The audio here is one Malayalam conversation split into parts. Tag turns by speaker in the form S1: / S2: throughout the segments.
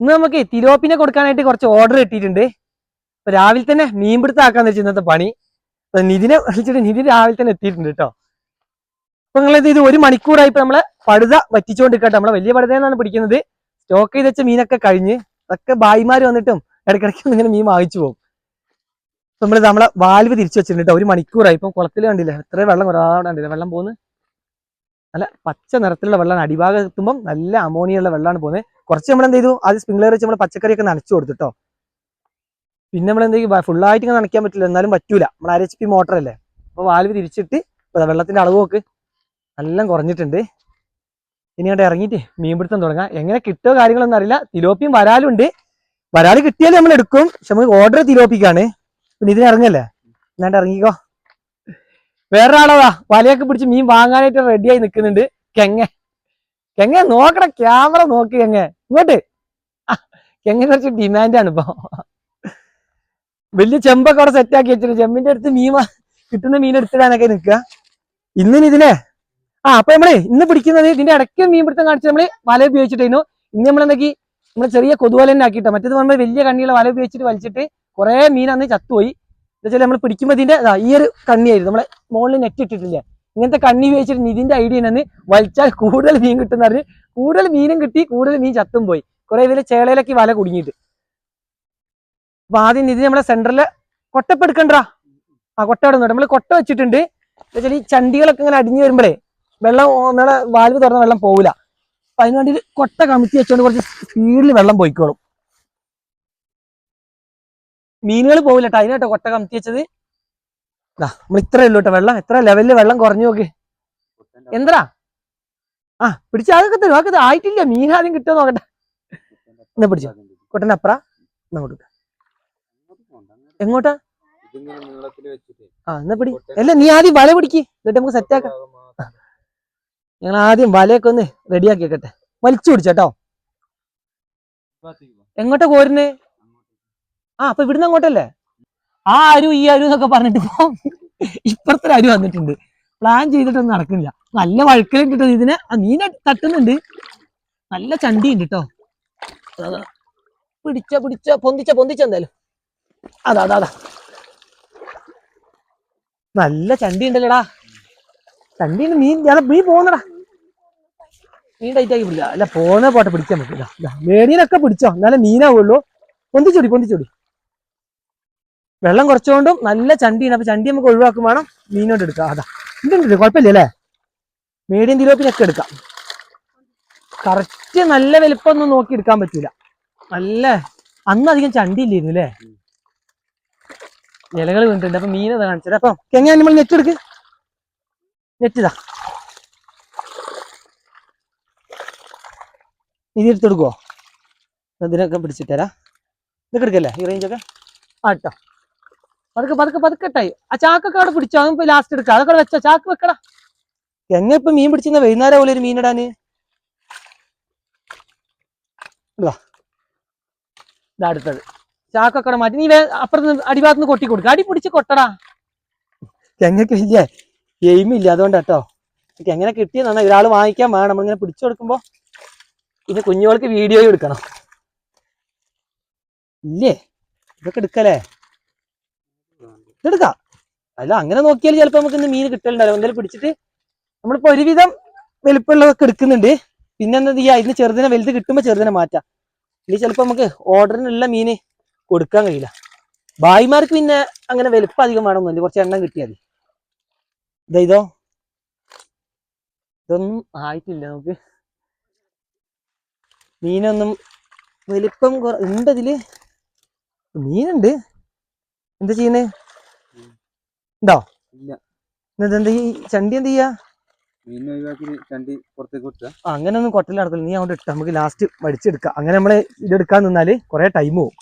S1: ഇന്ന് നമുക്ക് തിലോപ്പിനെ കൊടുക്കാനായിട്ട് കുറച്ച് ഓർഡർ കിട്ടിയിട്ടുണ്ട് അപ്പൊ രാവിലെ തന്നെ മീൻ പിടുത്താക്കാന്ന് വെച്ചാൽ ഇന്നത്തെ പണി. നിതിനെ വിളിച്ചിട്ട് നിതിൻ രാവിലെ തന്നെ എത്തിയിട്ടുണ്ട് കേട്ടോ അപ്പൊ നിങ്ങൾ ഇത് ഒരു മണിക്കൂറായി ഇപ്പൊ നമ്മളെ പടുത വറ്റിച്ചുകൊണ്ടിരിക്കട്ടെ നമ്മളെ വലിയ പടുതയെന്നാണ് പിടിക്കുന്നത്. സ്റ്റോക്ക് ചെയ്ത് വെച്ച മീനൊക്കെ കഴിഞ്ഞ് അതൊക്കെ ബായിമാര് വന്നിട്ടും ഇടയ്ക്കിടയ്ക്ക് ഇങ്ങനെ മീൻ വാങ്ങിച്ചു പോകും. നമ്മൾ നമ്മളെ വാൽവ് തിരിച്ചു വെച്ചിട്ടുണ്ട് ഒരു മണിക്കൂറായി. ഇപ്പം കുളത്തിൽ കണ്ടില്ല? എത്ര വെള്ളം ഒരാടെ കണ്ടില്ല? വെള്ളം പോകുന്നത് നല്ല പച്ച നിറത്തിലുള്ള വെള്ളമാണ് അടിഭാഗം എത്തുമ്പോൾ നല്ല അമോണിയുള്ള വെള്ളമാണ് പോകുന്നത് കുറച്ച് നമ്മൾ എന്ത് ചെയ്തു? ആദ്യം സ്പ്രിംഗ്ലർ വെച്ച് നമ്മൾ പച്ചക്കറിയൊക്കെ നനച്ചു കൊടുത്തിട്ടോ പിന്നെ നമ്മൾ എന്ത് ചെയ്യും ഫുള്ളായിട്ട് ഇങ്ങനെ നനയ്ക്കാൻ പറ്റില്ല. എന്നാലും പറ്റൂല. നമ്മൾ അര എച്ച് പി മോട്ടർ അല്ലേ? അപ്പോൾ വാൽവ് തിരിച്ചിട്ട് ഇപ്പൊ വെള്ളത്തിന്റെ അളവ് നോക്ക്. എല്ലാം കുറഞ്ഞിട്ടുണ്ട്. ഇനി അങ്ങോട്ട് ഇറങ്ങിയിട്ട് മീൻപിടുത്തം തുടങ്ങാം. എങ്ങനെ കിട്ടുമോ കാര്യങ്ങളൊന്നും അറിയില്ല. തിലോപ്പിയും വരാലുണ്ട് വരാൽ കിട്ടിയാൽ നമ്മൾ എടുക്കും. പക്ഷെ നമുക്ക് ഓർഡർ തിലോപ്പിക്കാണ്. പിന്നെ ഇതിന് ഇറങ്ങല്ലേ? എന്നാണ്ട് ഇറങ്ങിക്കോ. വേറെ ആളതാ വലയൊക്കെ പിടിച്ച് മീൻ വാങ്ങാനായിട്ട് റെഡിയായി നിൽക്കുന്നുണ്ട് കെങ്ങ. കെങ്ങ നോക്കട. ക്യാമറ നോക്കി കെങ്ങ. ഇങ്ങോട്ട്. എങ്ങനെ കുറച്ച് ഡിമാൻഡാണ് ഇപ്പൊ. വലിയ ചെമ്പൊക്കെ അവിടെ സെറ്റ് ആക്കി വെച്ചിട്ട് ചെമ്പിന്റെ അടുത്ത് മീൻ കിട്ടുന്ന മീൻ എടുത്തിടാനൊക്കെ നിൽക്കുക. ഇന്നിന് ഇതിനെ ആ അപ്പൊ നമ്മൾ ഇന്ന് പിടിക്കുന്നത് ഇതിന്റെ ഇടയ്ക്ക് മീൻ പിടുത്തം കാണിച്ച് നമ്മൾ വല ഉപയോഗിച്ചിട്ടായിരുന്നു ഇന്ന്. നമ്മൾ എന്താക്കി? നമ്മൾ ചെറിയ കൊതുവല തന്നെ ആക്കിയിട്ടോ? മറ്റേത് നമ്മൾ വലിയ കണ്ണിയുള്ള വല ഉപയോഗിച്ചിട്ട് വലിച്ചിട്ട് കുറെ മീൻ അന്ന് ചത്തുപോയി. എന്നുവെച്ചാൽ നമ്മൾ പിടിക്കുമ്പോൾ ഇതിന്റെ ഈ ഒരു കണ്ണിയായിരുന്നു. നമ്മളെ മുകളിൽ നെറ്റ് ഇട്ടിട്ടില്ല? ഇങ്ങനത്തെ കണ്ണി ഉപയോഗിച്ചിട്ട് നിതിന്റെ ഐഡിയ വലിച്ചാൽ കൂടുതൽ മീൻ കിട്ടുന്ന കൂടുതൽ മീനും കിട്ടി കൂടുതൽ മീൻ ചത്തും പോയി. കുറെ ഇതിൽ ചേളയിലൊക്കെ വല കുടുങ്ങിയിട്ട്. അപ്പൊ ആദ്യം ഇത് നമ്മളെ സെന്ററിൽ കൊട്ടപ്പെടുക്കണ്ടാ ആ കൊട്ട ഇടുന്നുണ്ട് നമ്മൾ കൊട്ട വെച്ചിട്ടുണ്ട്. എന്നുവെച്ചാൽ ഈ ചണ്ടികളൊക്കെ ഇങ്ങനെ അടിഞ്ഞു വരുമ്പോഴേ വെള്ളം നമ്മളെ വാൽവ് തുറന്ന വെള്ളം പോവില്ല. അപ്പൊ അതിന് വേണ്ടി കൊട്ട കമിത്തി വെച്ചുകൊണ്ട് കുറച്ച് സ്പീഡിൽ വെള്ളം പോയിക്കോളും. മീനുകൾ പോവില്ല കേട്ടോ. അതിനാട്ടോ കൊട്ട കമിത്തി വെച്ചത്. നമ്മൾ ഇത്രേ ഉള്ളൂ കേട്ടോ വെള്ളം. എത്ര ലെവലിൽ വെള്ളം കുറഞ്ഞു നോക്ക്. എന്താ? ആ പിടിച്ച അതൊക്കെ തരും അതൊക്കെ ആയിട്ടില്ല മീൻ ആദ്യം കിട്ടുമോ നോക്കട്ടെ. എന്നാ പിടിച്ചു. അപ്പറ അങ്ങോട്ട് എങ്ങോട്ടാ? ആ എന്നാ പിടി. അല്ല നീ ആദ്യം വല പിടിക്ക്. എന്നിട്ട് നമുക്ക് സെറ്റ് ആക്കാം. ഞങ്ങൾ ആദ്യം വലയൊക്കെ ഒന്ന് റെഡിയാക്കി വെക്കട്ടെ. വലിച്ചു പിടിച്ചോ എങ്ങോട്ടാ കോരുന്നേ ആ അപ്പൊ ഇവിടുന്ന് അങ്ങോട്ടല്ലേ? ആ അരു ഈ അരു എന്നൊക്കെ പറഞ്ഞിട്ട് ഇപ്പൊ ഇപ്പുറത്തൊരു അരു വന്നിട്ടുണ്ട്. പ്ലാൻ ചെയ്തിട്ടൊന്നും നടക്കുന്നില്ല. നല്ല വഴുക്കലുണ്ട് കേട്ടോ ഇതിനെ. മീനെ തട്ടുന്നുണ്ട്. നല്ല ചണ്ടി ഉണ്ട് കേട്ടോ. പിടിച്ച പിടിച്ച പൊന്തിച്ച പൊന്തിച്ച എന്തായാലും. അതാ അതാ അതാ. നല്ല ചണ്ടി ഉണ്ടല്ലോടാ ചണ്ടി ഉണ്ട് മീൻ മീൻ പോകുന്നടാ മീൻ ടൈറ്റ് ആക്കി പിടിക്കാം. അല്ല പോകുന്ന പോട്ടെ പിടിക്കാൻ പറ്റില്ല മേടീനൊക്കെ പിടിച്ചോ. എന്നാലേ മീനാവുള്ളൂ. പൊന്തിച്ചോടി പൊന്തിച്ചോടി. വെള്ളം കുറച്ചുകൊണ്ടും നല്ല ചണ്ടിയാണ് അപ്പൊ ചണ്ടി നമുക്ക് ഒഴിവാക്കും വേണം. മീനോട്ട് എടുക്കാം. അതാ. ഇതുണ്ട് കുഴപ്പമില്ല അല്ലേ മീഡിയം തിലോപ്പിനൊക്കെ എടുക്കാം. കറക്റ്റ് നല്ല വലിപ്പമൊന്നും നോക്കി എടുക്കാൻ പറ്റൂല. നല്ല അന്ന് അധികം ചണ്ടി ഇല്ലായിരുന്നു അല്ലേ ഇലകൾ വീണിട്ടുണ്ട്. അപ്പൊ മീനത് കാണിച്ചത്. അപ്പൊ എങ്ങനെ നമ്മൾ നെറ്റ് എടുക്ക്. നെറ്റ് ഇതാ. ഇത് എടുത്തെടുക്കുവോ ഇതിനൊക്കെ പിടിച്ചിട്ടരാ ഇതൊക്കെ എടുക്കല്ലേ? ഈ റേഞ്ചൊക്കെ ആ കേട്ടോ പതുക്കെ പതുക്കെ പതുക്കെ ഇട്ടായി. ആ ചാക്കൊക്കെ അവിടെ പിടിച്ചോ? അതും ലാസ്റ്റ് എടുക്കാം. അതൊക്കെ വെച്ചോ? ചാക്ക് വെക്കടാ. എങ്ങനെ ഇപ്പൊ മീൻ പിടിച്ചിരുന്ന വൈകുന്നേരം പോലെ ഒരു മീനിടാന്? ഇതാ. അടുത്തത്. ചാക്കൊക്കെ അവിടെ മാറ്റി. നീ അപ്പുറത്ത് നിന്ന് അടിഭാഗത്ത് നിന്ന് കൊട്ടി കൊടുക്കുക അടി പിടിച്ച് കൊട്ടടാ. എങ്ങക്ക് ഇല്ലേ എയിം ഇല്ല. അതുകൊണ്ട് കേട്ടോ. എനിക്ക് എങ്ങനെ കിട്ടിയ നന്നായി. ഒരാൾ വാങ്ങിക്കാൻ വേണം. നമ്മളിങ്ങനെ പിടിച്ചു കൊടുക്കുമ്പോ ഇത് കുഞ്ഞുങ്ങൾക്ക് വീഡിയോ എടുക്കണം. ഇല്ലേ? ഇതൊക്കെ എടുക്കല്ലേ? ഇതെടുക്കാം. അല്ല അങ്ങനെ നോക്കിയാൽ ചിലപ്പോ നമുക്ക് ഇന്ന് മീൻ കിട്ടലുണ്ടല്ലോ എന്തെങ്കിലും പിടിച്ചിട്ട് നമ്മളിപ്പോ ഒരുവിധം വലുപ്പമുള്ളതൊക്കെ എടുക്കുന്നുണ്ട്. പിന്നെ എന്താ ചെയ്യാ ഇതിന് ചെറുതിനെ വലുത് കിട്ടുമ്പോ ചെറുതിനെ മാറ്റാം. ഇനി ചിലപ്പോ നമുക്ക് ഓർഡറിനുള്ള മീന് കൊടുക്കാൻ കഴിയില്ല. ഭായിമാർക്ക് പിന്നെ അങ്ങനെ വലുപ്പം അധികം വേണമെന്നില്ല കുറച്ച് എണ്ണം കിട്ടിയാൽ മതി. ഇതാ ഇതോ. ഇതൊന്നും ആയിട്ടില്ല നമുക്ക്. മീനൊന്നും വലിപ്പം ഉണ്ട് അതിൽ മീനുണ്ട്. എന്താ ചെയ്യുന്നേ? ഉണ്ടോ
S2: ഇല്ല.
S1: എന്താ ഈ ചണ്ടി എന്ത് ചെയ്യാ?
S2: മീൻ ഒഴിവാക്കി ചണ്ടി പുറത്തേക്ക്
S1: നീ അവിടെ ഇട്ടാ നമുക്ക് ലാസ്റ്റ് വടിച്ചെടുക്കാം അങ്ങനെ നമ്മൾ ഇതെടുക്കാൻ നിന്നാൽ കുറെ ടൈം പോകും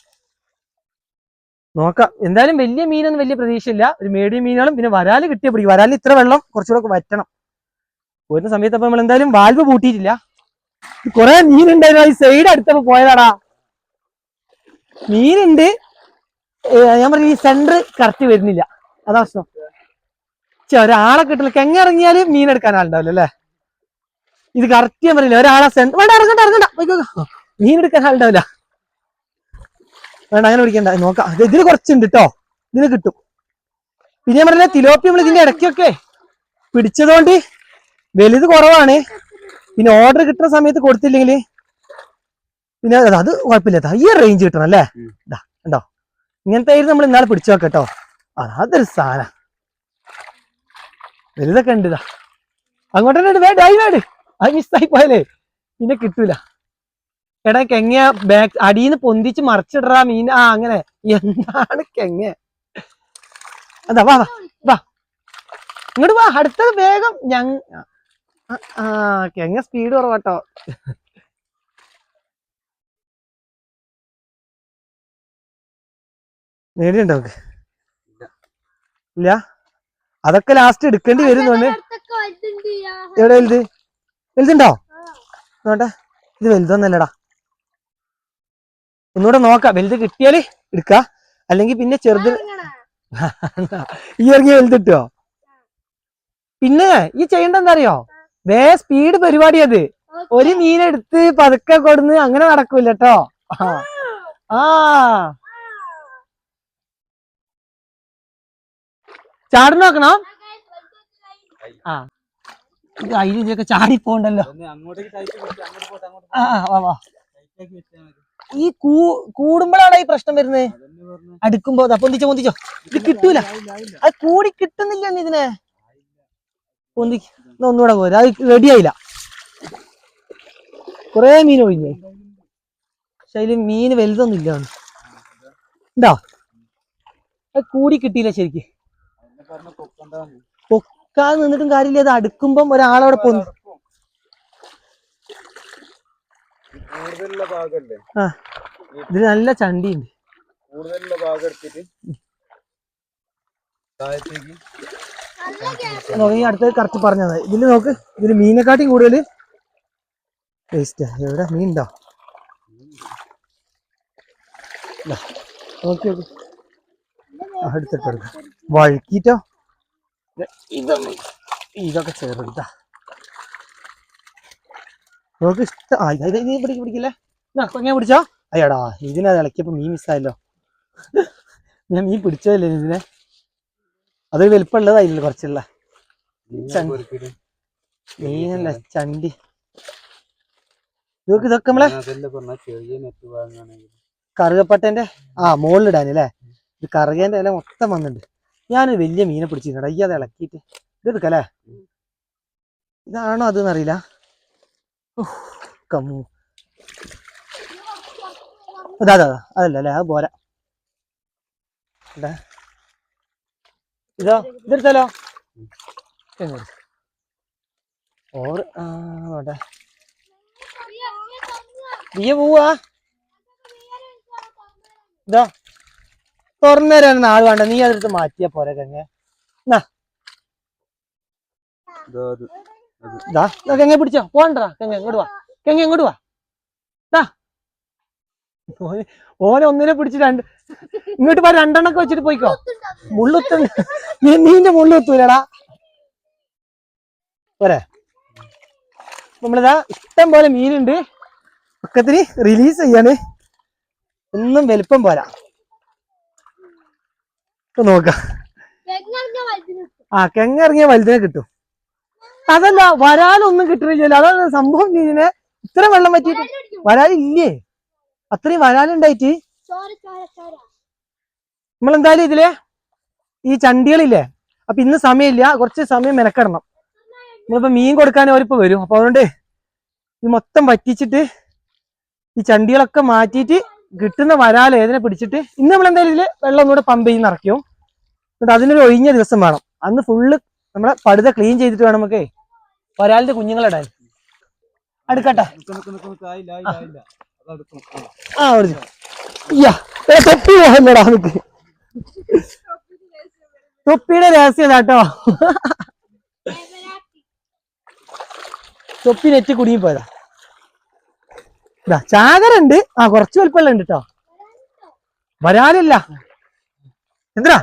S1: നോക്കാം. എന്തായാലും വലിയ മീനൊന്നും വലിയ പ്രതീക്ഷയില്ല. ഒരു മേടിയ മീനുകളും പിന്നെ വരാൽ കിട്ടിയ പിടിക്കും. വരാലിന് ഇത്ര വെള്ളം കുറച്ചുകൂടെ വറ്റണം. പോരുന്ന സമയത്ത് അപ്പൊ നമ്മൾ എന്തായാലും വാൽവ് പൂട്ടിയിട്ടില്ല. കുറെ മീനുണ്ടായിരുന്നു. ഈ സൈഡ് അടുത്തപ്പോ പോയതാടാ. മീനുണ്ട്. ഞാൻ പറഞ്ഞു ഈ സെന്റർ കറക്റ്റ് വരുന്നില്ല. അതാ പ്രശ്നം. ഒരാളെ കിട്ടില്ല കെങ്ങ മീൻ എടുക്കാൻ ആളുണ്ടാവില്ല അല്ലേ? ഇത് കറക്റ്റ് ഞാൻ പറയില്ല ഒരാളെ സെന്റ് വേണ്ട ഇറങ്ങണ്ട ഇറങ്ങണ്ട. മീൻ എടുക്കാൻ ആളുണ്ടാവില്ല. വേണ്ട അങ്ങനെ പിടിക്കണ്ട. നോക്കാം. ഇത് ഇതിന് കുറച്ചുണ്ട് കേട്ടോ ഇതിന് കിട്ടും. പിന്നെ ഞാൻ പറഞ്ഞ തിലോപ്പി നമ്മൾ ഇതിന്റെ ഇടയ്ക്കൊക്കെ പിടിച്ചതുകൊണ്ട് വലുത് കുറവാണ്. പിന്നെ ഓർഡർ കിട്ടുന്ന സമയത്ത് കൊടുത്തില്ലെങ്കിൽ പിന്നെ അത് കുഴപ്പമില്ല ഈ റേഞ്ച് കിട്ടണം അല്ലേ? ഉണ്ടോ ഇങ്ങനത്തെ ആയിരുന്നു നമ്മൾ ഇന്നാളെ പിടിച്ചു നോക്കട്ടോ അതൊരു സാധനം. വലുതൊക്കെ ഉണ്ട് ഇതാ അങ്ങോട്ട് തന്നെ വേണ്ട വേണ്ട അത് മിസ്സായി പോയാലേ. പിന്നെ കിട്ടൂല. എടാ കെങ്ങ ബാക്ക് അടിയിന്ന് പൊന്തിച്ച് മറിച്ചിടറാ മീൻ. ആ അങ്ങനെ. എന്താണ് കെങ്ങ അതാ വാ വാ വാ. ഇങ്ങോട്ട് വാ. അടുത്തത് വേഗം ഞങ്ങ ആ, കെങ്ങ സ്പീഡ് കുറവാട്ടോ. നേടിയുണ്ടോ ഇല്ല. അതൊക്കെ ലാസ്റ്റ് എടുക്കേണ്ടി വരും എവിടെ വലുത്? വലുതുണ്ടോ? നോട്ടെ ഇത് വലുതൊന്നല്ലടാ. ഒന്നുകൂടെ നോക്കാം. വലുത് കിട്ടിയാൽ എടുക്ക. അല്ലെങ്കിൽ പിന്നെ ചെറുത് ഈ ഇറങ്ങി വലുത് പിന്നെ ഈ ചെയ്യേണ്ട എന്താ അറിയോ വേ സ്പീഡ് പരിപാടി അത്. ഒരു മീനെടുത്ത് പതുക്കെ കൊടുന്ന് അങ്ങനെ നടക്കൂല കേട്ടോ ആ. ചാടി നോക്കണോ? ആ. അതിൽ ഇതൊക്കെ ചാടി പോണ്ടല്ലോ
S2: ഒന്ന് ടൈറ്റ് അങ്ങോട്ട് പോട്ടെ അങ്ങോട്ട്
S1: ആ വാ വാ. ഈ കൂ കൂടുമ്പോഴാണ് ഈ പ്രശ്നം വരുന്നത് അടുക്കുമ്പോ ദാ പൊന്തിച്ചോ പൊന്തിച്ചോ. ഇത് കിട്ടൂല. അത് കൂടി കിട്ടുന്നില്ല ഇതിനെ. പൊന്തി ഒന്നുകൂടെ പോരാ. അത് റെഡി ആയില്ല. കൊറേ മീൻ ഒഴിഞ്ഞു. പക്ഷെ അതിൽ മീൻ വലുതൊന്നും ഇല്ല. ഉണ്ടോ അത് കൂടി കിട്ടിയില്ല ശരിക്ക്. പൊക്കാതെ നിന്നിട്ടും കാര്യമില്ല. അത് അടുക്കുമ്പം ഒരാളവിടെ
S2: പൊന്നു
S1: ആ ഇതിന് നല്ല ചണ്ടിയുണ്ട്.
S2: കൂടുതലുള്ള ഭാഗം എടുത്തിട്ട് താഴത്തേക്ക്.
S1: നോക്ക്, ഈ അടുത്തത് കറക്റ്റ് പറഞ്ഞത്. ഇതിൽ നോക്ക്. ഇതിൽ മീനെക്കാട്ടിയും കൂടുതൽ വേസ്റ്റ് എവിടെ? മീൻ ഉണ്ടോ നോക്കി നോക്കി എടുക്ക. വഴുക്കിട്ടോ? ഇതൊന്നും ഇതൊക്കെ ചെറുതാ നമുക്ക് ഇഷ്ടം ആ ഇത് നീ പിടിക്ക് പിടിക്കില്ലേ കൊങ്ങ പിടിച്ചോ അയ്യടാ ഇതിനെ ഇളക്കിയപ്പോ മീൻ മിസ്സായല്ലോ ഞാൻ മീൻ പിടിച്ചതല്ലേ ഇതിനെ? അത് വലിപ്പമുള്ളതായില്ല കുറച്ചുള്ള. മീനല്ല ചണ്ടി. ഇതൊക്കെ ഇതൊക്കെ നമ്മളെ കറുകപ്പട്ടന്റെ ആ മുകളിലിടാനല്ലേ ഇത് കറുകേന്റെ ഇല മൊത്തം വന്നിട്ടുണ്ട്. ഞാൻ വലിയ മീനെ പിടിച്ചിട്ടുണ്ട് അയ്യ അത് ഇളക്കിയിട്ട്. ഇതെടുക്കല്ലേ ഇതാണോ അതെന്ന് അറിയില്ല കമ്മു. അതാ അതാ അതാ. അതല്ല അല്ലേ? അത് പോരാ. ഇതാ. ഇതോ ഇതെടുത്താലോ എങ്ങോട്ട് ഓർ ആ നോട്ടെ നീ പോവാ ഇതാ. തുറന്നു തരാൻ നാൾ വേണ്ട നീ അതെടുത്ത് മാറ്റിയാ പോരെ കങ്ങ കങ്ങ പിടിച്ചോ. പോണ്ടടാ. കങ്ങ ഇങ്ങോട്ട് വാ. കങ്ങ ഇങ്ങോട്ട് വാ. ഓന് ഒന്നിനെ പിടിച്ച് രണ്ട് ഇങ്ങോട്ട് പോ രണ്ടെണ്ണൊക്കെ വെച്ചിട്ട് പോയിക്കോ. മുള്ളുത്ത നീന്റെ മുള്ളുത്തൂലടാ. പോരെ. നമ്മളിതാ ഇഷ്ടം പോലെ മീനുണ്ട്. പക്കത്തിന് റിലീസ് ചെയ്യാണ് ഒന്നും വലുപ്പം പോരാ. നോക്കാം. ആ കെങ്ങിറങ്ങിയ വലുതിനെ കിട്ടും. അതല്ല വരാലൊന്നും കിട്ടണില്ലല്ലോ. അതാണ് സംഭവം ഇതിനെ ഇത്ര വെള്ളം പറ്റിയിട്ട് വരാലില്ലേ? അത്രയും വരാലുണ്ടായിട്ട്? നമ്മളെന്തായാലും ഇതിലെ ഈ ചണ്ടികളില്ലേ? അപ്പൊ ഇന്ന് സമയമില്ല. കുറച്ച് സമയം മെനക്കെടണം. നമ്മളിപ്പോ മീൻ കൊടുക്കാൻ അവരിപ്പോ വരും. അപ്പൊ അതുകൊണ്ട് ഇത് മൊത്തം വറ്റിച്ചിട്ട് ഈ ചണ്ടികളൊക്കെ മാറ്റിയിട്ട് കിട്ടുന്ന വരാൽ ഏതിനെ പിടിച്ചിട്ട് ഇന്ന് നമ്മൾ എന്തായാലും വെള്ളം ഒന്നുകൂടെ പമ്പ് ചെയ്ത് നിറയ്ക്കും. എന്നിട്ട് അതിനൊരു ഒഴിഞ്ഞ ദിവസം വേണം. അന്ന് ഫുള്ള് നമ്മളെ പടുത ക്ലീൻ ചെയ്തിട്ട് വേണം നമുക്ക് വരാലിന്റെ കുഞ്ഞുങ്ങളിടാൻ അടുക്കട്ടെ. ആ ഇയ്യാ, തൊപ്പി പോകല്ലടാ നമുക്ക് തൊപ്പിയുടെ രഹസ്യം കേട്ടോ തൊപ്പി നെറ്റ് കുടുങ്ങി പോയതാ. ഇതാ ചാകരുണ്ട്. ആ കുറച്ച് വലിപ്പമുള്ള ഉണ്ട് കേട്ടോ വരാനില്ല. എന്തിനാ?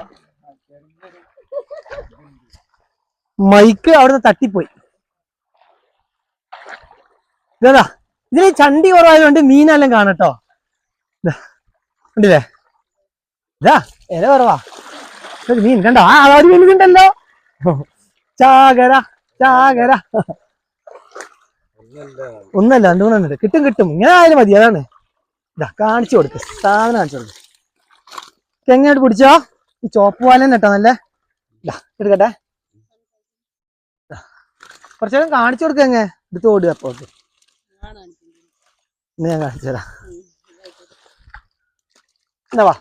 S1: മൈക്ക് അവിടുന്ന് തട്ടിപ്പോയി. ഇതാ ഇതിന് ചണ്ടി കുറവായതുകൊണ്ട് മീനെല്ലാം കാണട്ടോ ഉണ്ടല്ലേ ഇതാ ഇല കുറവാ. മീൻ കണ്ടോ? ആ ഒരു മീൻ ഉണ്ടല്ലോ ചാകര ചാകര.
S2: ഒന്നല്ല.
S1: രണ്ടു കിട്ടും കിട്ടും. ഇങ്ങനെ ആയാലും മതി. അതാണ്. ഇതാ കാണിച്ചു കൊടുക്ക്. സാധനം കാണിച്ചു കൊടുക്ക്. തെങ്ങോട്ട് പിടിച്ചോ? ഈ ചോപ്പ് പാലം കേട്ടോ നല്ല. ഇതാ എടുക്കട്ടെ. കുറച്ചു നേരം കാണിച്ചു കൊടുക്ക എങ്ങ എടുത്ത് ഓടുക അപ്പൊ ഞാൻ കാണിച്ചു തരാം. എന്നാ വാ.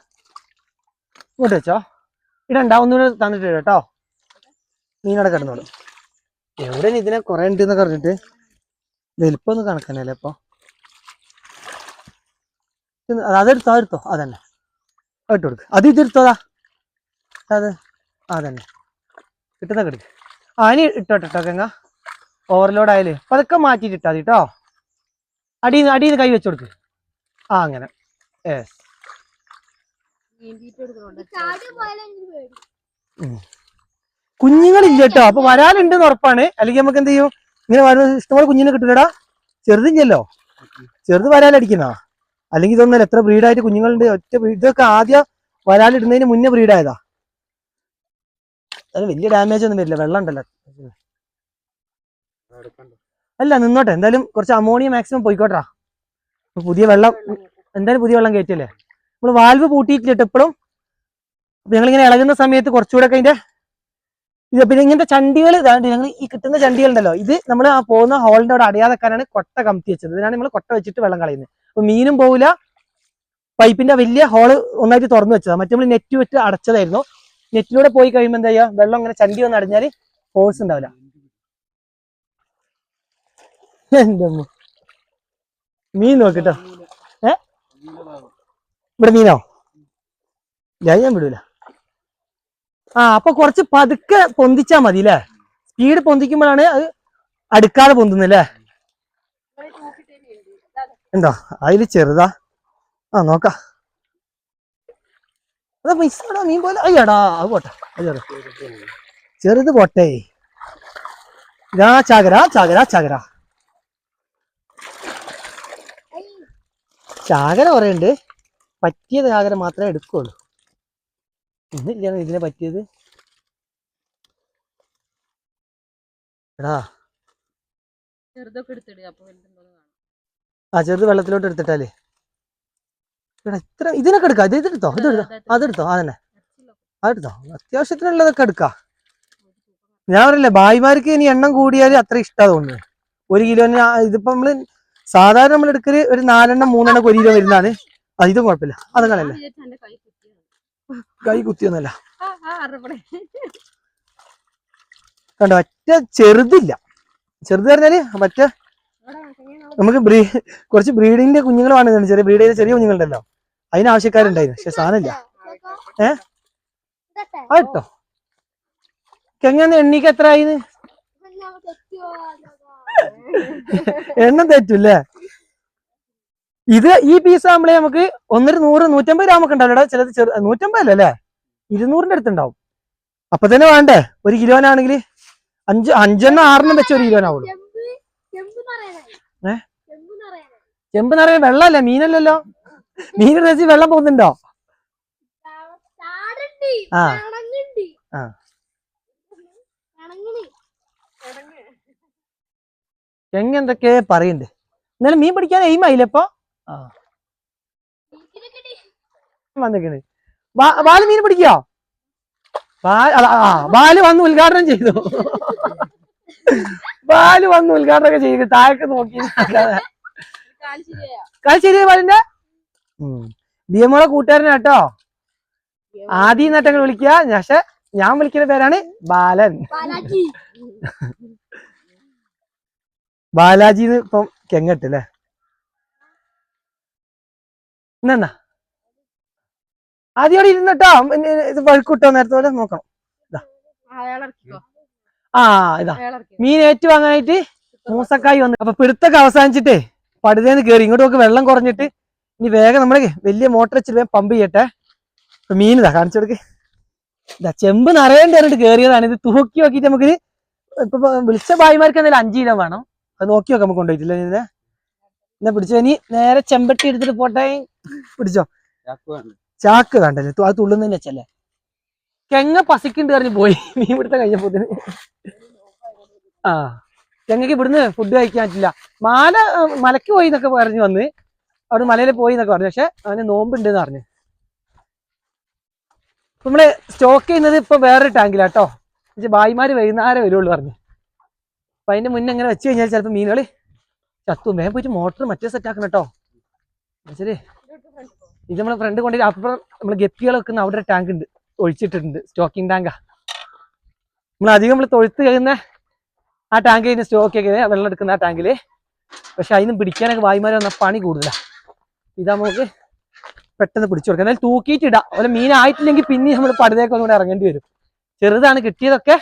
S1: ഇങ്ങോട്ട് വെച്ചോ. ഇടണ്ട ഒന്നുകൂടെ തന്നിട്ട് കേട്ടോ. മീനോടെ കിടന്നോളൂ. എവിടെ ഇതിനെ കുറെ ഉണ്ട് എന്നൊക്കെ പറഞ്ഞിട്ട്? വലിപ്പൊന്നും കണക്കന്നല്ലേ ഇപ്പൊ? ഇത് അതെടുത്തോ അതെടുത്തോ. അതന്നെ. ഇട്ട് കൊടുക്ക്. അത് ഇതെടുത്തോതാ അത് അതന്നെ. കിട്ടുന്ന കിടക്ക് ആ ഇനി ഇട്ടോട്ടോ കേങ്ങ ഓവർലോഡ് ആയാലേ പതുക്കെ മാറ്റിയിട്ട് ഇട്ടാ മതി കേട്ടോ അടിയിൽ നിന്ന് അടിയിൽ കൈ വെച്ചു കൊടുക്ക്. ആ അങ്ങനെ. ഏ കുഞ്ഞുങ്ങളില്ല കേട്ടോ അപ്പൊ വരാനുണ്ടെന്ന് ഉറപ്പാണ്. അല്ലെങ്കിൽ നമുക്ക് എന്ത് ചെയ്യും? ഇങ്ങനെ വരുന്ന ഇഷ്ടംപോലെ കുഞ്ഞിനെ കിട്ടില്ലടാ. ചെറുതില്ലല്ലോ ചെറുത് വരാലടിക്കുന്ന അല്ലെങ്കിൽ ഇതൊന്നല്ല എത്ര ബ്രീഡായിട്ട് കുഞ്ഞുങ്ങളുണ്ട്. ഒറ്റ ഇതൊക്കെ ആദ്യം വരാലിടുന്നതിന് മുന്നേ ബ്രീഡായതാ. അത് വലിയ ഡാമേജ് ഒന്നും വരില്ല. വെള്ളം ഉണ്ടല്ലോ. അല്ല നിന്നോട്ടെ. എന്തായാലും കുറച്ച് അമോണിയ മാക്സിമം പോയിക്കോട്ടാ. പുതിയ വെള്ളം എന്തായാലും പുതിയ വെള്ളം കയറ്റല്ലേ നമ്മൾ വാൽവ് പൂട്ടിയിട്ടില്ല ഇപ്പോഴും അപ്പൊ ഞങ്ങളിങ്ങനെ ഇളകുന്ന സമയത്ത് കുറച്ചുകൂടെ ഒക്കെ അതിന്റെ ഇത് പിന്നെ ഇങ്ങനത്തെ ചണ്ടികൾ ഞങ്ങൾ ഈ കിട്ടുന്ന ചണ്ടികൾ ഉണ്ടല്ലോ ഇത് നമ്മൾ ആ പോകുന്ന ഹോളിന്റെ അവിടെ അടയാതെക്കാനാണ് കൊട്ട കമത്തി വെച്ചത്. ഇതിനാണ് നമ്മൾ കൊട്ട വെച്ചിട്ട് വെള്ളം കളയുന്നത്. അപ്പൊ മീനും പോവില്ല പൈപ്പിന്റെ വലിയ ഹോൾ ഒന്നായിട്ട് തുറന്നു വെച്ചതാണ് മറ്റേ നമ്മൾ നെറ്റ് വെച്ച് അടച്ചതായിരുന്നു. നെറ്റിലൂടെ പോയി കഴിയുമ്പോൾ എന്താ ചെയ്യുക? വെള്ളം ഇങ്ങനെ ചണ്ടി വന്ന് അടഞ്ഞാൽ ഫോഴ്സ് ഉണ്ടാവില്ല. എന്റെ മീൻ നോക്കിട്ടോ ഏ? ഇവിടെ മീനോ? ഞാൻ ഞാൻ വിടൂല. ആ അപ്പൊ കുറച്ച് പതുക്കെ പൊന്തിച്ചാ മതി അല്ലേ സ്പീഡ് പൊന്തിക്കുമ്പോഴാണ് അത് അടുക്കാതെ പൊന്തുന്നല്ലേ? ഉണ്ടോ അതിൽ ചെറുതാ. ആ നോക്കാം. അതാ മിസ്സാടാ മീൻ പോലെ. അയ്യടാ അത് പോട്ടെ. ചെറുത് പോട്ടെ. ഇതാ ചാകര ചാകര ചാകര. ചാകര കുറേ ഉണ്ട്. പറ്റിയ ചാകര മാത്രമേ എടുക്കുള്ളൂ. ഇന്നില്ല ഇതിനെ പറ്റിയത്? എടാ. ആ ചെറുത് വെള്ളത്തിലോട്ട് എടുത്തിട്ടാലേ. എടാ ഇത്ര ഇതിനൊക്കെ എടുക്കാം ഇത് ഇതെടുത്തോ ഇതെടുത്തോ അതെടുത്തോ അതന്നെ. അതെടുത്തോ അത്യാവശ്യത്തിനുള്ളതൊക്കെ എടുക്കാം. ഞാൻ പറയില്ലേ ഭായിമാർക്ക് ഇനി എണ്ണം കൂടിയാൽ അത്ര ഇഷ്ടം തോന്നുന്നു. ഒരു കിലോന് ഇതിപ്പോ നമ്മൾ സാധാരണ നമ്മൾ എടുക്കൽ ഒരു നാലെണ്ണം മൂന്നെണ്ണം ഒരു കിലോ വരുന്നതാണ്. അത് ഇതും കുഴപ്പമില്ല.
S3: അതൊക്കെ കൈ കുത്തിയൊന്നല്ല.
S1: കണ്ടോ ഒറ്റ ചെറുതില്ല. ചെറുത് പറഞ്ഞാൽ മറ്റേ നമുക്ക് ബ്രീ കുറച്ച് ബ്രീഡിന്റെ കുഞ്ഞുങ്ങൾ വേണമെന്നുണ്ട് ചെറിയ ബ്രീഡ് ചെയ്ത ചെറിയ കുഞ്ഞുങ്ങളുണ്ടല്ലോ. അതിന് ആവശ്യക്കാരുണ്ടായിരുന്നു പക്ഷെ സാധനമില്ല. ഏ ആട്ടോ എങ്ങനെ എണ്ണിക്ക് എത്ര ആയിന്ന്? എണ്ണം തെറ്റൂല്ലേ? ഇത് ഈ പീസ് ആകുമ്പോഴേ നമുക്ക് ഒന്നര നൂറ് നൂറ്റമ്പത് ഗ്രാം ഒക്കെ ഉണ്ടാവില്ല? ചിലത് ചെറു നൂറ്റമ്പത് അല്ലേ? ഇരുന്നൂറിന്റെ അടുത്തുണ്ടാവും അപ്പൊ തന്നെ വേണ്ടേ? ഒരു കിലോനാണെങ്കിൽ അഞ്ച് അഞ്ചെണ്ണം ആറെണ്ണം വെച്ച് ഒരു കിലോനാവുള്ളൂ? ചെമ്പ് നിറയെ വെള്ളമല്ലേ? മീനല്ലല്ലോ? മീൻ രസി വെള്ളം പോകുന്നുണ്ടോ? ആ. ആ. എന്തൊക്കെ പറയുന്നുണ്ട്? എന്നാലും മീൻ പിടിക്കാൻ എയിമായില്ലേ ഇപ്പൊ? ആ. വന്നിക്കണ് ബാൽ മീൻ പിടിക്കോ? ബാൽ വന്ന് ഉദ്ഘാടനം ചെയ്തു. ബാൽ വന്ന് ഉദ്ഘാടനം ഒക്കെ ചെയ്തു താഴേക്ക് നോക്കി. ശരിയാ ബാലിന്റെ? ബി എമ്മോളെ കൂട്ടുകാരനാ കേട്ടോ. ആദ്യം നട്ടങ്ങൾ വിളിക്കുക. പക്ഷെ ഞാൻ വിളിക്കുന്ന പേരാണ് ബാലൻ. ബാലാജി. ഇപ്പം കെങ്ങട്ട് അല്ലേ എന്നാ ആദ്യം അവിടെ ഇരുന്നിട്ടോ ഇത് വഴുക്കിട്ടോ നേരത്തെ പോലെ നോക്കണം. ആ ഇതാ. മീൻ ഏറ്റു വാങ്ങാനായിട്ട് മൂസക്കായി വന്നു. അപ്പൊ പിടുത്തൊക്കെ അവസാനിച്ചിട്ടേ പടുതേന്ന് കയറി ഇങ്ങോട്ട് നോക്ക് വെള്ളം കുറഞ്ഞിട്ട് ഇനി വേഗം നമ്മളെ വലിയ മോട്ടർ വെച്ചിട്ട് വേഗം പമ്പ് ചെയ്യട്ടെ. അപ്പൊ മീൻ ഇതാ കാണിച്ചു കൊടുക്ക്. ഇതാ ചെമ്പ് നിറയേണ്ടി പറഞ്ഞിട്ട് കയറിയതാണ് ഇത് തൂക്കി നോക്കിയിട്ട് നമുക്ക് ഇപ്പൊ ഇപ്പൊ വിളിച്ച ഭായിമാർക്ക് എന്തായാലും അഞ്ച് കിലോ വേണം. അത് നോക്കി നോക്കാം നമുക്ക് കൊണ്ടുപോയിട്ടില്ല എന്നാ പിടിച്ചോ? ഇനി നേരെ ചെമ്പട്ടി എടുത്തിട്ട് പോട്ടെ. പിടിച്ചോ?
S2: ചാക്ക്
S1: കണ്ടല്ലേ? അത് തുള്ളുന്നതിന് വെച്ചല്ലേ? കെങ്ങ പസിക്കുണ്ട് പറഞ്ഞ് പോയി. മീൻ പിടുത്തം കഴിഞ്ഞപ്പോ ആ. കെങ്ങക്ക് ഇവിടുന്ന് ഫുഡ് കഴിക്കാൻ പറ്റില്ല. മാല മലക്ക് പോയി എന്നൊക്കെ പറഞ്ഞു വന്ന്. അവിടെ മലയിൽ പോയി എന്നൊക്കെ പറഞ്ഞു. പക്ഷെ അവന് നോമ്പുണ്ട് എന്ന് പറഞ്ഞു നമ്മൾ സ്റ്റോക്ക് ചെയ്യുന്നത് ഇപ്പൊ വേറൊരു ടാങ്കിലാട്ടോ ഭായിമാര് വൈകുന്നേരം വരുള്ളൂ പറഞ്ഞു. അപ്പൊ അതിന്റെ മുന്നേ ഇങ്ങനെ വെച്ച് കഴിഞ്ഞാൽ ചിലപ്പോ മീനുകൾ ചത്തും. വേഗം പോയിട്ട് മോട്ടർ മറ്റേ സെറ്റ് ആക്കണം കേട്ടോ ശരി. ഇത് നമ്മളെ ഫ്രണ്ട് കൊണ്ടുപോയി അപ്പുറം നമ്മൾ ഗപ്പികൾ വെക്കുന്ന അവിടെ ഒരു ടാങ്ക് ഉണ്ട്. ഒഴിച്ചിട്ടുണ്ട് സ്റ്റോക്കിംഗ് ടാങ്കാ നമ്മൾ അധികം നമ്മൾ തൊഴുത്ത് കഴിയുന്ന ആ ടാങ്ക് കഴിഞ്ഞ് സ്റ്റോക്ക് ഒക്കെ വെള്ളം എടുക്കുന്ന ആ ടാങ്കിൽ പക്ഷെ അതിന് പിടിക്കാനൊക്കെ വായുമാരെ വന്ന പണി കൂടുതലാ. ഇതാ നമുക്ക് പെട്ടെന്ന് പിടിച്ചു കൊടുക്കാം. എന്നാലും തൂക്കിയിട്ട് ഇടാം. അതുപോലെ മീനായിട്ടില്ലെങ്കിൽ പിന്നെ നമ്മൾ പടുതേക്ക് ഒന്നുകൂടെ ഇറങ്ങേണ്ടി വരും. ചെറുതാണ് കിട്ടിയതൊക്കെ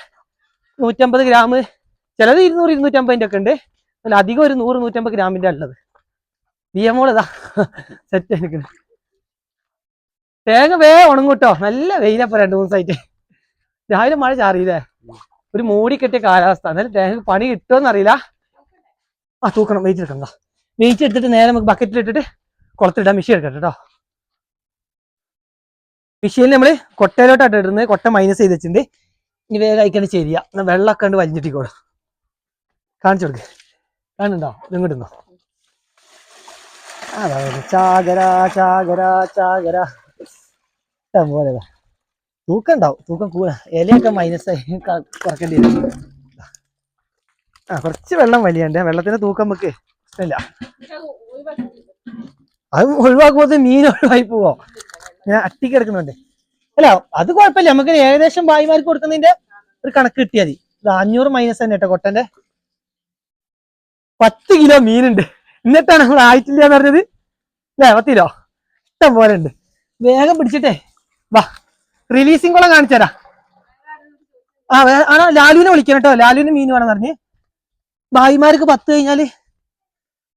S1: നൂറ്റമ്പത് ഗ്രാം. ചിലത് ഇരുന്നൂറ് ഇരുന്നൂറ്റമ്പതിന്റെ ഒക്കെ ഉണ്ട്. അതിൽ അധികം ഒരു നൂറ് നൂറ്റമ്പത് ഗ്രാമിന്റെ ഉള്ളത്. നിയമോളിതാ സെറ്റ് ആയിരിക്കുന്നത് തേങ്ങ വേ ഉണങ്ങൂട്ടോ നല്ല വെയിലപ്പോ രണ്ടു മൂന്ന് സൈറ്റ് രാവിലെ മഴ ചാറിയില്ലേ? ഒരു മൂടി കെട്ടിയ കാലാവസ്ഥ. എന്നാലും തേങ്ങ പണി കിട്ടുമോ അറിയില്ല. ആ തൂക്കണം. വെയിറ്റ് എടുക്കണ്ട വെയിറ്റ് എടുത്തിട്ട് നേരെ നമുക്ക് ബക്കറ്റിൽ ഇട്ടിട്ട് കുളത്തിടാൻ മിഷീൻ എടുക്കട്ടെ കേട്ടോ മിഷീനിൽ നമ്മൾ കൊട്ടയിലോട്ടാണ് ഇടുന്നത്. കൊട്ട മൈനസ് ചെയ്ത് വെച്ചിട്ടുണ്ട്. ഇനി വേഗം അയക്കണ്ട് ശരിയാ വെള്ളം വെള്ളമൊക്കെ കണ്ട് വലിഞ്ഞിട്ടിക്കോളൂ. കാണിച്ചു കൊടുക്ക്. കാണുന്നുണ്ടോ ഇങ്ങോട്ടുണ്ടോ അതാ വരുന്നത്. ചാകര ചാകര തൂക്കം ഉണ്ടാവും. തൂക്കം ഇലയൊക്കെ മൈനസ് ആയി ക- കുറക്കേണ്ടി വരും. ആ കുറച്ച് വെള്ളം വലിയണ്ട് വെള്ളത്തിന്റെ തൂക്കം നമുക്ക് ഇഷ്ടമില്ല. അത് ഒഴിവാക്കുമ്പോൾ മീൻ ഒഴിവായി പോവോ? ഞാൻ അട്ടിക്ക് എടുക്കുന്നുണ്ട് അല്ല അത് കുഴപ്പമില്ല. നമുക്ക് ഏകദേശം ഭായിമാർക്ക് കൊടുക്കുന്നതിന്റെ ഒരു കണക്ക് കിട്ടിയാൽ മതി. അഞ്ഞൂറ് മൈനസ് തന്നെ കേട്ടോ കൊട്ടന്റെ. പത്ത് കിലോ മീനുണ്ട്. എന്നിട്ടാണ് നമ്മൾ ആയിട്ടില്ല എന്ന് പറഞ്ഞത്. അല്ലേ പത്ത് കിലോ? ഇഷ്ടം പോലെ ഉണ്ട്. വേഗം പിടിച്ചിട്ടേ. വാ റിലീസിംഗ് കുളം കാണിച്ചരാ ആ ആണോ? ലാലുവിനെ വിളിക്കണം കേട്ടോ. ലാലുവിന് മീൻ വേണം പറഞ്ഞ്. ഭായിമാർക്ക് പത്ത് കഴിഞ്ഞാൽ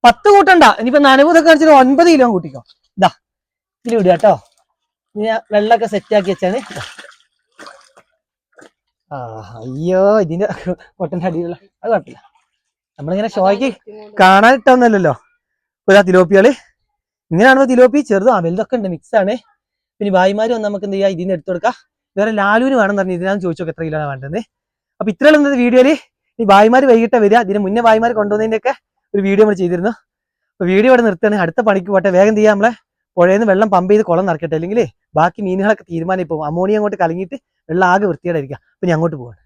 S1: പത്ത് കൂട്ടണ്ട. ഇനിയിപ്പോ നനവൂതൊക്കെ കാണിച്ചിട്ട് ഒൻപത് കിലോ കൂട്ടിക്കോ. ഇതാ ഇതിൽ വിടുക കേട്ടോ. ഞാൻ വെള്ളമൊക്കെ സെറ്റ് ആക്കി വെച്ചാണ്. ആ അയ്യോ ഇതിന്റെ കൊട്ടന്റെ അടിയിലുള്ള അത് കുഴപ്പമില്ല. നമ്മളിങ്ങനെ ഷോയ്ക്ക് കാണാൻ ഇട്ടൊന്നല്ലോ ഇപ്പൊ തിലോപ്പികൾ. ഇങ്ങനെയാണോ തിലോപ്പി. ചെറുതും ആ വലുതൊക്കെ ഉണ്ട്. മിക്സ് ആണ്. പിന്നെ ഭായിമാര് വന്ന് നമുക്ക് എന്ത് ചെയ്യാം? ഇതിന് എടുത്തു കൊടുക്കാം. വേറെ ലാലുവിന് വേണം പറഞ്ഞു ഇതിനാന്ന് ചോദിച്ചോ എത്ര കിലോ വേണ്ടത് അപ്പൊ ഇത്രയുള്ള ഇന്നത്തെ വീഡിയോയിൽ. ഈ ഭായിമാര് വൈകിട്ട് വരിക. ഇതിന് മുന്നേ ഭായിമാര് കൊണ്ടുവന്നതിന്റെ ഒക്കെ ഒരു വീഡിയോ നമ്മൾ ചെയ്തിരുന്നു. അപ്പൊ വീഡിയോ ഇവിടെ നിർത്തുകയാണ്. അടുത്ത പണിക്ക് പോട്ടെ. വേഗം ചെയ്യാം നമ്മളെ? പുഴയിൽ നിന്ന് വെള്ളം പമ്പ് ചെയ്ത് കുളം നിറക്കട്ടെ അല്ലെങ്കിൽ ബാക്കി മീനുകളൊക്കെ തീരുമാനം ഇപ്പോൾ അമോണിയ അങ്ങോട്ട് കലങ്ങിയിട്ട് വെള്ളം ആകെ വൃത്തിയായിട്ടായിരിക്കാം അപ്പൊ ഞാൻ അങ്ങോട്ട് പോവാണ്.